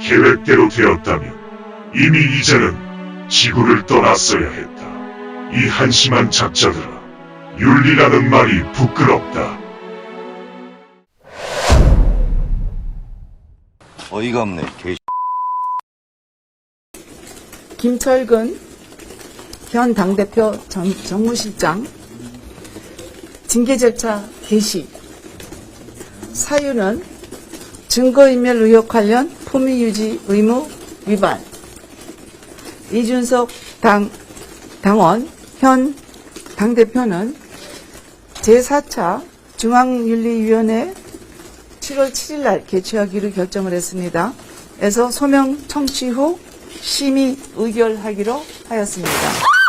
계획대로 되었다면 이미 이제는 지구를 떠났어야 했다. 이 한심한 작자들아, 윤리라는 말이 부끄럽다. 어이가 없네, 개 김철근 현 당대표 정, 정무실장 징계 절차 개시 사유는 증거인멸 의혹 관련 품위유지 의무 위반 이준석 당, 당원 현 당대표는 제4차 중앙윤리위원회 7월 7일 날 개최하기로 결정을 했습니다. 에서 소명 청취 후 심의 의결하기로 하였습니다.